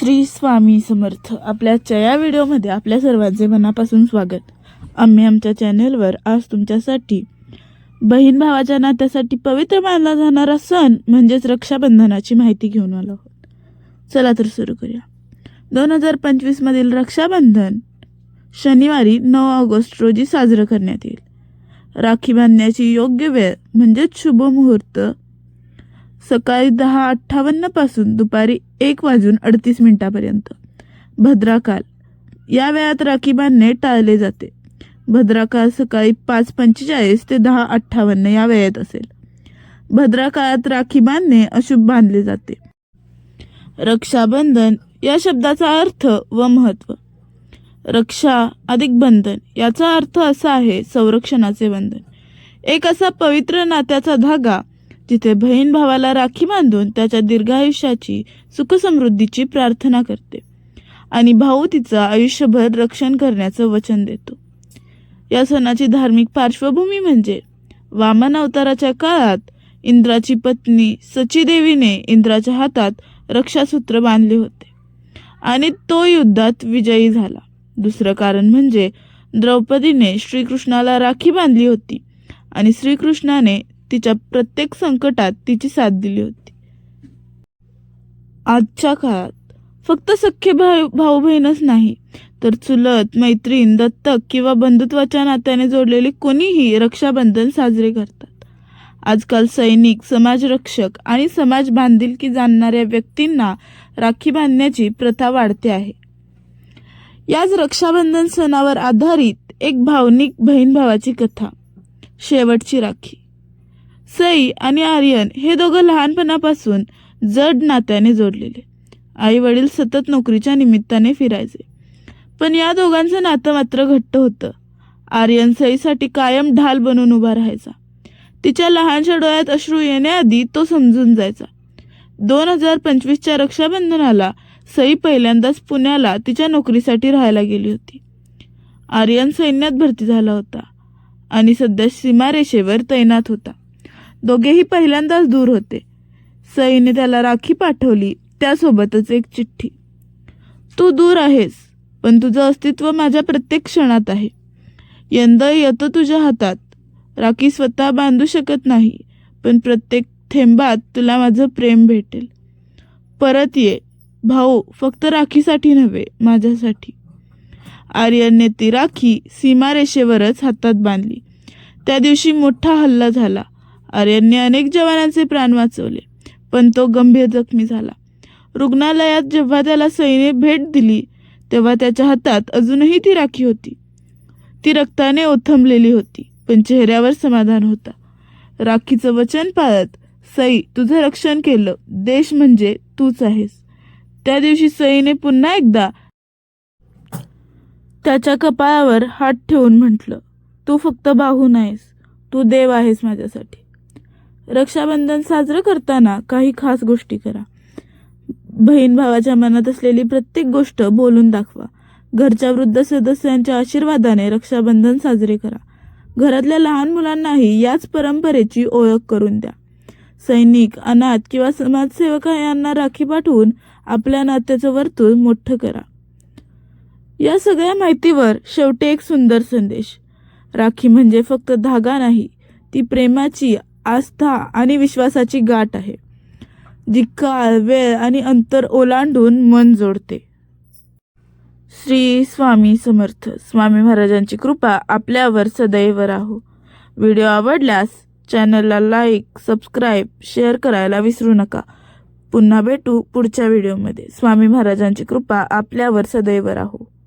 श्री स्वामी समर्थ आपल्या चया या व्हिडिओमध्ये आपल्या सर्वांचे मनापासून स्वागत. आम्ही आमच्या चॅनेलवर आज तुमच्यासाठी बहीण भावाच्या नात्यासाठी पवित्र मानला जाणारा सण म्हणजेच रक्षाबंधनाची माहिती घेऊन आलो आहोत. चला तर सुरू करूया. दोन हजार पंचवीसमधील रक्षाबंधन शनिवारी नऊ ऑगस्ट रोजी साजरं करण्यात येईल. राखी बांधण्याची योग्य वेळ म्हणजेच शुभ मुहूर्त सकाळी दहा अठ्ठावन्नपासून दुपारी एक वाजून अडतीस मिनिटापर्यंत. भद्राकाल या वेळात राखी बांधणे टाळले जाते. भद्राकाळ सकाळी पाच पंचेचाळीस ते दहा अठ्ठावन्न या वेळेत असेल. भद्राकाळात राखी बांधणे अशुभ बांधले जाते. रक्षाबंधन या शब्दाचा अर्थ व महत्त्व. रक्षा अधिक बंधन याचा अर्थ असा आहे संरक्षणाचे बंधन. एक असा पवित्र नात्याचा धागा जिथे बहीण भावाला राखी बांधून त्याच्या दीर्घायुष्याची सुखसमृद्धीची प्रार्थना करते आणि भाऊ तिचं आयुष्यभर रक्षण करण्याचं वचन देतो. या सणाची धार्मिक पार्श्वभूमी म्हणजे वामन अवताराच्या काळात इंद्राची पत्नी सचीदेवीने इंद्राच्या हातात रक्षासूत्र बांधले होते आणि तो युद्धात विजयी झाला. दुसरं कारण म्हणजे द्रौपदीने श्रीकृष्णाला राखी बांधली होती आणि श्रीकृष्णाने तिच्या प्रत्येक संकटात तिची साथ दिली होती. आजच्या काळात फक्त सख्खे भाऊ भाऊ बहीणच नाही तर चुलत मैत्रीण दत्तक किंवा बंधुत्वाच्या नात्याने जोडलेले कोणीही रक्षाबंधन साजरे करतात. आजकाल सैनिक समाजरक्षक आणि समाज बांधिलकी जाणणाऱ्या व्यक्तींना राखी बांधण्याची प्रथा वाढते आहे. याच रक्षाबंधन सणावर आधारित एक भावनिक बहीण भावाची कथा शेवटची राखी. सई आणि आर्यन हे दोघं लहानपणापासून जड नात्याने जोडलेले. आई वडील सतत नोकरीच्या निमित्ताने फिरायचे. पण या दोघांचं नातं मात्र घट्ट होतं. आर्यन सईसाठी कायम ढाल बनून उभा राहायचा. तिच्या लहानशा डोळ्यात अश्रू येण्याआधी तो समजून जायचा. दोन हजार पंचवीसच्या रक्षाबंधनाला सई पहिल्यांदाच पुण्याला तिच्या नोकरीसाठी राहायला गेली होती. आर्यन सैन्यात भरती झाला होता आणि सध्या सीमारेषेवर तैनात होता. दोघेही पहिल्यांदाच दूर होते. सईने त्याला राखी पाठवली त्यासोबतच एक चिठ्ठी. तू दूर आहेस पण तुझं अस्तित्व माझ्या प्रत्येक क्षणात आहे. यंदा येतं तुझ्या हातात. राखी स्वतः बांधू शकत नाही पण प्रत्येक थेंबात तुला माझं प्रेम भेटेल. परत ये. भाऊ फक्त राखीसाठी नव्हे माझ्यासाठी. आर्यनने ती राखी सीमारेषेवरच हातात बांधली. त्या दिवशी मोठा हल्ला झाला. आर्यनने अनेक जवानांचे प्राण वाचवले पण तो गंभीर जखमी झाला. रुग्णालयात जेव्हा त्याला सैने भेट दिली तेव्हा त्याच्या हातात अजूनही ती राखी होती. ती रक्ताने ओथंबलेली होती पण चेहऱ्यावर समाधान होता. राखीचं वचन पाळत सई तुझं रक्षण केलं देश म्हणजे तूच आहेस. त्या दिवशी सईने पुन्हा एकदा त्याच्या कपाळावर हात ठेवून म्हटलं तू फक्त बाहू नाहीस तू देव आहेस माझ्यासाठी. रक्षाबंधन साजरं करताना काही खास गोष्टी करा. बहीण भावाच्या मनात असलेली प्रत्येक गोष्ट बोलून दाखवा. घरच्या वृद्ध सदस्यांच्या आशीर्वादाने रक्षाबंधन साजरे करा. घरातल्या लहान मुलांनाही याच परंपरेची ओळख करून द्या. सैनिक अनाथ किंवा समाजसेवक यांना राखी पाठवून आपल्या नात्याचं वर्तुळ मोठं करा. या सगळ्या माहितीवर शेवटी एक सुंदर संदेश. राखी म्हणजे फक्त धागा नाही ती प्रेमाची आस्था आणि विश्वासाची गाठ आहे जी काळ वेळ आणि अंतर ओलांडून मन जोडते. श्री स्वामी समर्थ. स्वामी महाराजांची कृपा आपल्यावर सदैव राहो. व्हिडिओ आवडल्यास चॅनलला लाईक सबस्क्राईब शेअर करायला विसरू नका. पुन्हा भेटू पुढच्या व्हिडिओमध्ये. स्वामी महाराजांची कृपा आपल्यावर सदैव राहो.